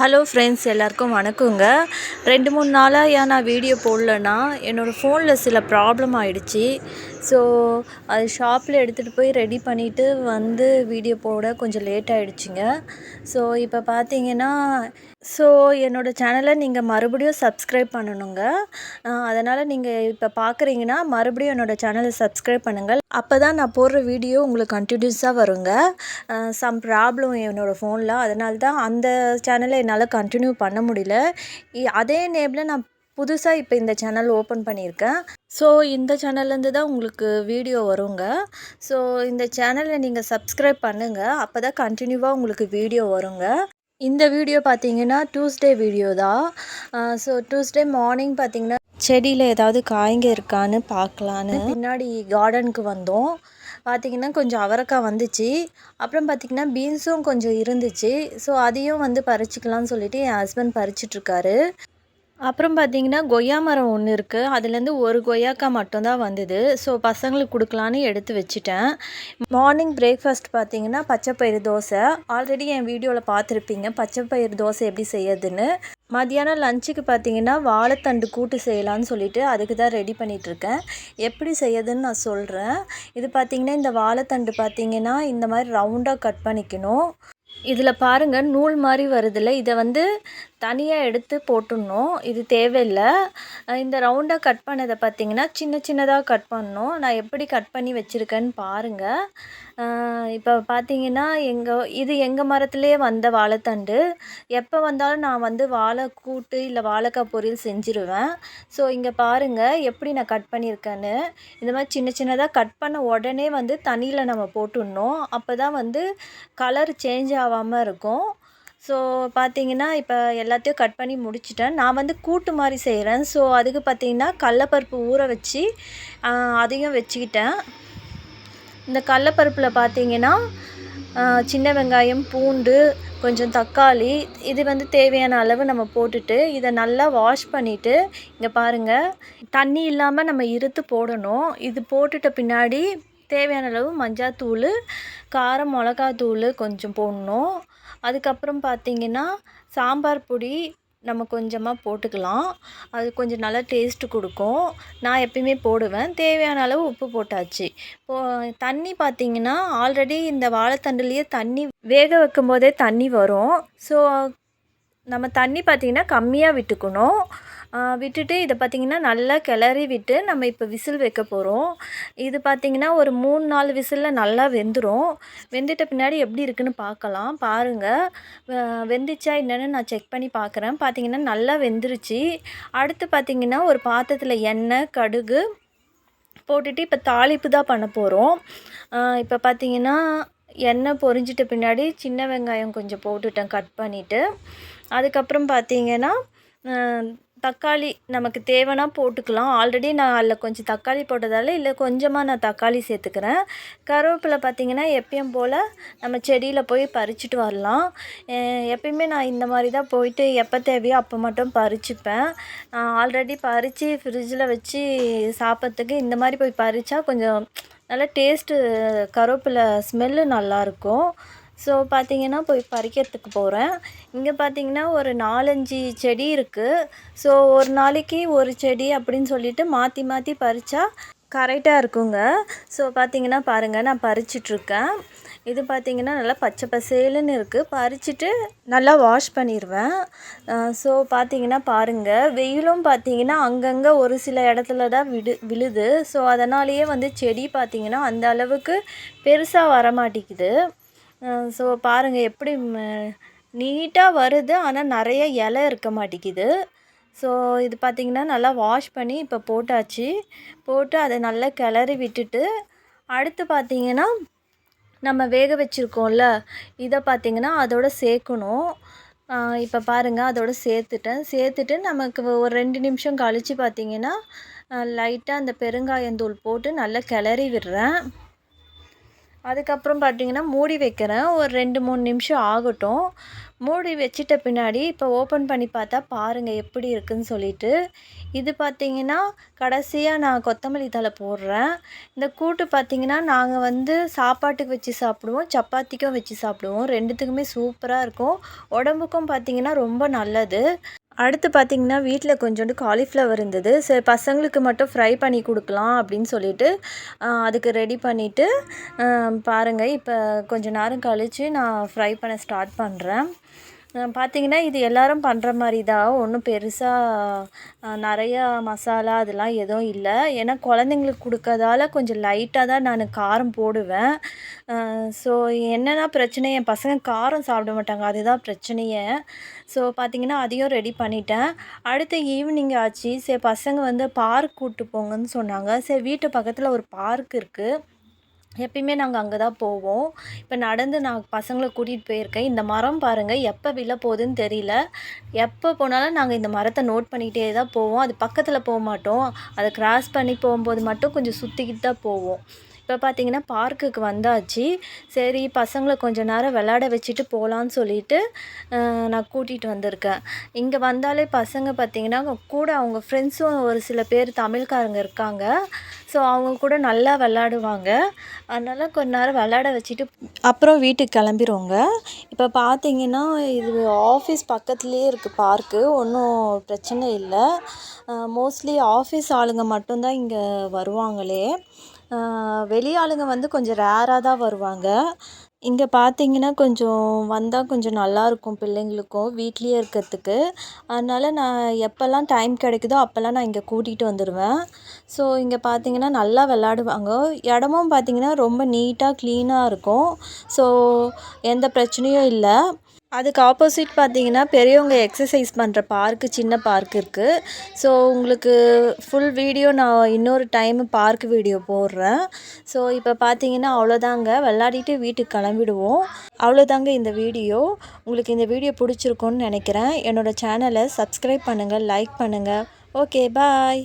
Hello friends எல்லாருக்கும் வணக்கங்க. ரெண்டு மூணு நாளாக ஏன் நான் வீடியோ போடலன்னா என்னோடய ஃபோனில் சில ப்ராப்ளம் ஆயிடுச்சு. ஸோ அது ஷாப்பில் எடுத்துகிட்டு போய் ரெடி பண்ணிவிட்டு வந்து வீடியோ போட கொஞ்சம் லேட் ஆகிடுச்சிங்க ஸோ இப்போ பார்த்தீங்கன்னா ஸோ என்னோடய சேனலை நீங்கள் மறுபடியும் சப்ஸ்கிரைப் பண்ணணுங்க. அதனால் நீங்கள் இப்போ பார்க்குறீங்கன்னா மறுபடியும் என்னோடய சேனலை சப்ஸ்கிரைப் பண்ணுங்கள் அப்போ தான் நான் போடுற வீடியோ உங்களுக்கு கண்டினியூஸாக வருங்க. சம் ப்ராப்ளம் என்னோடய ஃபோனில் அதனால தான் அந்த சேனலை என்னால் கண்டினியூ பண்ண முடியல. இ- அதே நேமில் நான் புதுசாக இப்போ இந்த சேனல் ஓப்பன் பண்ணியிருக்கேன். ஸோ இந்த சேனல்லேருந்து தான் உங்களுக்கு வீடியோ வருங்க. ஸோ இந்த சேனலை நீங்கள் சப்ஸ்கிரைப் பண்ணுங்கள் அப்போ தான் கண்டினியூவாக உங்களுக்கு வீடியோ வருங்க. இந்த வீடியோ பார்த்தீங்கன்னா டியூஸ்டே வீடியோ தான். ஸோ டியூஸ்டே மார்னிங் பார்த்தீங்கன்னா செடியில் ஏதாவது காய்ங்க இருக்கான்னு பார்க்கலான்னு பின்னாடி கார்டனுக்கு வந்தோம். பார்த்தீங்கன்னா கொஞ்சம் அவரைக்காய் வந்துச்சு. அப்புறம் பார்த்திங்கன்னா பீன்ஸும் கொஞ்சம் இருந்துச்சு. ஸோ அதையும் வந்து பறிச்சுக்கலாம்னு சொல்லிட்டு என் ஹஸ்பண்ட் பறிச்சிட்ருக்காரு அப்புறம் பார்த்தீங்கன்னா கொய்யா மரம் ஒன்று இருக்குது அதுலேருந்து ஒரு கொய்யாக்காய் மட்டும்தான் வந்தது. ஸோ பசங்களுக்கு கொடுக்கலான்னு எடுத்து வச்சுட்டேன். மார்னிங் பிரேக்ஃபாஸ்ட் பார்த்தீங்கன்னா பச்சைப்பயிறு தோசை. ஆல்ரெடி என் வீடியோவில் பார்த்துருப்பீங்க பச்சைப்பயிறு தோசை எப்படி செய்யறதுன்னு. மதியானம் லஞ்சுக்கு பார்த்தீங்கன்னா வாழைத்தண்டு கூட்டு செய்யலான்னு சொல்லிட்டு அதுக்கு தான் ரெடி பண்ணிகிட்ருக்கேன் எப்படி செய்யறதுன்னு நான் சொல்கிறேன் இது பார்த்தீங்கன்னா இந்த வாழைத்தண்டு பார்த்திங்கன்னா இந்த மாதிரி ரவுண்டாக கட் பண்ணிக்கணும். இதில் பாருங்கள் நூல் மாதிரி வருதுல்ல. இதை வந்து தனியாக எடுத்து போட்டுடணும். இது தேவையில்லை. இந்த ரவுண்டாக கட் பண்ணதை பார்த்தீங்கன்னா சின்ன சின்னதாக கட் பண்ணணும். நான் எப்படி கட் பண்ணி வச்சுருக்கேன்னு பாருங்கள் இப்போ பார்த்தீங்கன்னா எங்கள் இது எங்கள் மரத்துலேயே வந்த வாழைத்தண்டு. எப்போ வந்தாலும் நான் வந்து வாழை கூட்டு இல்லை வாழைக்காய் பொரியல் செஞ்சுருவேன். ஸோ இங்கே பாருங்கள் எப்படி நான் கட் பண்ணியிருக்கேன்னு இந்த மாதிரி சின்ன சின்னதாக கட் பண்ண உடனே வந்து தண்ணியில் நம்ம போட்டுடணும். அப்போ தான் வந்து கலர் சேஞ்ச் ஆகாமல் இருக்கும். ஸோ பார்த்தீங்கன்னா இப்போ எல்லாத்தையும் கட் பண்ணி முடிச்சிட்டேன். நான் வந்து கூட்டு மாதிரி செய்கிறேன் ஸோ அதுக்கு பார்த்தீங்கன்னா கடலப்பருப்பு ஊற வச்சு அதையும் வச்சுக்கிட்டேன். இந்த கடலப்பருப்பில் பார்த்தீங்கன்னா சின்ன வெங்காயம் பூண்டு கொஞ்சம் தக்காளி இது வந்து தேவையான அளவு நம்ம போட்டுட்டு இதை நல்லா வாஷ் பண்ணிவிட்டு இங்கே பாருங்கள் தண்ணி இல்லாமல் நம்ம இருத்து போடணும். இது போட்டுட்ட பின்னாடி தேவையான அளவு மஞ்சாத்தூள் காரம் மிளகாத்தூள் கொஞ்சம் போடணும். அதுக்கப்புறம் பார்த்தீங்கன்னா சாம்பார் பொடி நம்ம கொஞ்சமாக போட்டுக்கலாம். அது கொஞ்சம் நல்லா டேஸ்ட்டு கொடுக்கும். நான் எப்பயுமே போடுவேன். தேவையான அளவு உப்பு போட்டாச்சு. இப்போ தண்ணி பார்த்தீங்கன்னா ஆல்ரெடி இந்த வாழைத்தண்டுலேயே தண்ணி வேக வைக்கும் போதே தண்ணி வரும். ஸோ நம்ம தண்ணி பார்த்திங்கன்னா கம்மியாக விட்டுக்கணும். விட்டுட்டு இதை பார்த்திங்கன்னா நல்லா கிளறி விட்டு நம்ம இப்போ விசில் வைக்க போகிறோம் இது பார்த்திங்கன்னா ஒரு மூணு நாலு விசிலில் நல்லா வெந்துடும் வெந்துட்ட பின்னாடி எப்படி இருக்குன்னு பார்க்கலாம் பாருங்கள் வெந்துச்சா என்னென்னு நான் செக் பண்ணி பார்க்குறேன் பார்த்திங்கன்னா நல்லா வெந்துருச்சு. அடுத்து பார்த்திங்கன்னா ஒரு பாத்திரத்தில் எண்ணெய் கடுகு போட்டுட்டு இப்போ தாளிப்பு தான் பண்ண போகிறோம் இப்போ பார்த்திங்கன்னா எண்ணெய் பொரிஞ்சிட்ட பின்னாடி சின்ன வெங்காயம் கொஞ்சம் போட்டுட்டேன் கட் பண்ணிவிட்டு அதுக்கப்புறம் பார்த்தீங்கன்னா தக்காளி நமக்கு தேவைன்னா போட்டுக்கலாம். ஆல்ரெடி நான் அதில் கொஞ்சம் தக்காளி போட்டதால் இல்லை கொஞ்சமாக நான் தக்காளி சேர்த்துக்கிறேன். கருவேப்பிலை பார்த்தீங்கன்னா எப்பயும் போல் நம்ம செடியில் போய் பறிச்சுட்டு வரலாம். எப்பயுமே நான் இந்த மாதிரி தான் போயிட்டு எப்போ தேவையோ அப்போ மட்டும் பறிச்சுப்பேன். ஆல்ரெடி பறித்து ஃப்ரிட்ஜில் வச்சு சாப்பிட்றதுக்கு இந்த மாதிரி போய் பறித்தா கொஞ்சம் நல்லா டேஸ்ட்டு கருவேப்பிலை ஸ்மெல்லு நல்லாயிருக்கும் ஸோ பார்த்திங்கன்னா போய் பறிக்கிறதுக்கு போகிறேன் இங்கே பார்த்தீங்கன்னா ஒரு நாலஞ்சு செடி இருக்குது ஸோ ஒரு நாளைக்கு ஒரு செடி அப்படின்னு சொல்லிட்டு மாற்றி மாற்றி பறித்தா கரெக்டாக இருக்குங்க. ஸோ பார்த்திங்கன்னா பாருங்கள் நான் பறிச்சிட்ருக்கேன். இது பார்த்தீங்கன்னா நல்லா பச்சை பசேலுன்னு இருக்குது பறிச்சுட்டு நல்லா வாஷ் பண்ணிடுவேன் ஸோ பார்த்திங்கன்னா பாருங்கள் வெயிலும் பார்த்தீங்கன்னா அங்கங்கே ஒரு சில இடத்துல தான் விடு விழுது. ஸோ அதனாலேயே வந்து செடி பார்த்திங்கன்னா அந்த அளவுக்கு பெருசாக வர மாட்டேங்குது ஸோ பாருங்கள் எப்படி நீட்டாக வருது ஆனால் நிறைய இலை இருக்க மாட்டேங்குது. ஸோ இது பார்த்திங்கன்னா நல்லா வாஷ் பண்ணி இப்போ போட்டாச்சு. போட்டு அதை நல்லா கிளறி விட்டுட்டு அடுத்து பார்த்திங்கன்னா நம்ம வேக வச்சுருக்கோம்ல இதை பார்த்திங்கன்னா அதோட சேர்க்கணும். இப்போ பாருங்கள் அதோட சேர்த்துட்டேன். சேர்த்துட்டு நமக்கு ஒரு ரெண்டு நிமிஷம் கழித்து பார்த்திங்கன்னா லைட்டாக அந்த பெருங்காயந்தூள் போட்டு நல்லா கிளறி விடுறேன். அதுக்கப்புறம் பார்த்தீங்கன்னா மூடி வைக்கிறேன். ஒரு ரெண்டு மூணு நிமிஷம் ஆகட்டும். மூடி வச்சிட்ட பின்னாடி இப்போ ஓப்பன் பண்ணி பார்த்தா பாருங்கள் எப்படி இருக்குன்னு சொல்லிட்டு. இது பார்த்திங்கன்னா கடைசியாக நான் கொத்தமல்லி தழை போடுறேன். இந்த கூட்டு பார்த்திங்கன்னா நாங்கள் வந்து சாப்பாட்டுக்கு வச்சு சாப்பிடுவோம். சப்பாத்திக்கும் வச்சு சாப்பிடுவோம். ரெண்டுத்துக்குமே சூப்பராக இருக்கும். உடம்புக்கும் பார்த்தீங்கன்னா ரொம்ப நல்லது. அடுத்து பார்த்திங்கன்னா வீட்டில் கொஞ்சோண்டு காலிஃப்ளவர் இருந்தது. சரி பசங்களுக்கு மட்டும் ஃப்ரை பண்ணி கொடுக்கலாம் அப்படின்னு சொல்லிட்டு அதுக்கு ரெடி பண்ணிவிட்டு பாருங்கள் இப்போ கொஞ்சம் நேரம் கழித்து நான் ஃப்ரை பண்ண ஸ்டார்ட் பண்ணுறேன் பார்த்திங்கன்னா இது எல்லாரும் பண்ணுற மாதிரி தான் ஒன்றும் பெருசாக நிறையா மசாலா அதெல்லாம் எதுவும் இல்லை. ஏன்னா குழந்தைங்களுக்கு கொடுக்கறதால கொஞ்சம் லைட்டாக தான் நான் காரம் போடுவேன். ஸோ என்னென்னா பிரச்சனை என் பசங்க காரம் சாப்பிட மாட்டாங்க. அதுதான் பிரச்சனையே. ஸோ பார்த்தீங்கன்னா அதையும் ரெடி பண்ணிட்டேன். அடுத்து ஈவினிங் ஆச்சு. சரி பசங்க வந்து பார்க் கூப்பிட்டு போங்கன்னு சொன்னாங்க. சரி வீட்டு பக்கத்தில் ஒரு பார்க் இருக்குது எப்பயுமே நாங்கள் அங்கே தான் போவோம். இப்போ நடந்து நான் பசங்களை கூட்டிகிட்டு போயிருக்கேன். இந்த மரம் பாருங்கள் எப்போ விழ போகுதுன்னு தெரியல. எப்போ போனாலும் நாங்கள் இந்த மரத்தை நோட் பண்ணிக்கிட்டே தான் போவோம். அது பக்கத்தில் போக மாட்டோம். அதை கிராஸ் பண்ணி போகும்போது மட்டும் கொஞ்சம் சுற்றிக்கிட்டு தான் போவோம். இப்போ பார்த்தீங்கன்னா பார்க்குக்கு வந்தாச்சு. சரி பசங்களை கொஞ்ச நேரம் விளாட வச்சுட்டு போகலான்னு சொல்லிட்டு நான் கூட்டிகிட்டு வந்திருக்கேன். இங்கே வந்தாலே பசங்க பார்த்தீங்கன்னா கூட அவங்க ஃப்ரெண்ட்ஸும் ஒரு சில பேர் தமிழ்காரங்க இருக்காங்க. ஸோ அவங்க கூட நல்லா விளாடுவாங்க அதனால் கொஞ்ச நேரம் விளாட வச்சுட்டு அப்புறம் வீட்டுக்கு கிளம்பிடுவோங்க இப்போ பார்த்தீங்கன்னா இது ஆஃபீஸ் பக்கத்துலேயே இருக்குது பார்க்கு ஒன்றும் பிரச்சனை இல்லை. மோஸ்ட்லி ஆஃபீஸ் ஆளுங்க மட்டும்தான் இங்கே வருவாங்களே. வெளியாளுங்க வெளி ஆளுங்க வந்து கொஞ்சம் ரேராக தான் வருவாங்க. இங்கே பார்த்தீங்கன்னா கொஞ்சம் வந்தால் கொஞ்சம் நல்லாயிருக்கும் பிள்ளைங்களுக்கும் வீட்லேயே இருக்கிறதுக்கு. அதனால் நான் எப்போல்லாம் டைம் கிடைக்குதோ அப்போல்லாம் நான் இங்கே கூட்டிகிட்டு வந்துடுவேன் ஸோ இங்கே பார்த்தீங்கன்னா நல்லா விளாடுவாங்க இடமும் பார்த்தீங்கன்னா ரொம்ப நீட்டாக க்ளீனாக இருக்கும். ஸோ எந்த பிரச்சனையும் இல்லை. அதுக்கு ஆப்போசிட் பார்த்தீங்கன்னா பெரியவங்க எக்ஸசைஸ் பண்ணுற பார்க்கு சின்ன பார்க் இருக்குது ஸோ உங்களுக்கு ஃபுல் வீடியோ நான் இன்னொரு டைம் பார்க் வீடியோ போடுறேன். ஸோ இப்போ பார்த்தீங்கன்னா அவ்வளோதாங்க. விளாடிட்டு வீட்டுக்கு கிளம்பிடுவோம். அவ்வளோதாங்க இந்த வீடியோ உங்களுக்கு இந்த வீடியோ பிடிச்சிருக்குன்னு நினைக்கிறேன். என்னோடய சேனலை சப்ஸ்கிரைப் பண்ணுங்கள் லைக் பண்ணுங்கள் ஓகே பாய்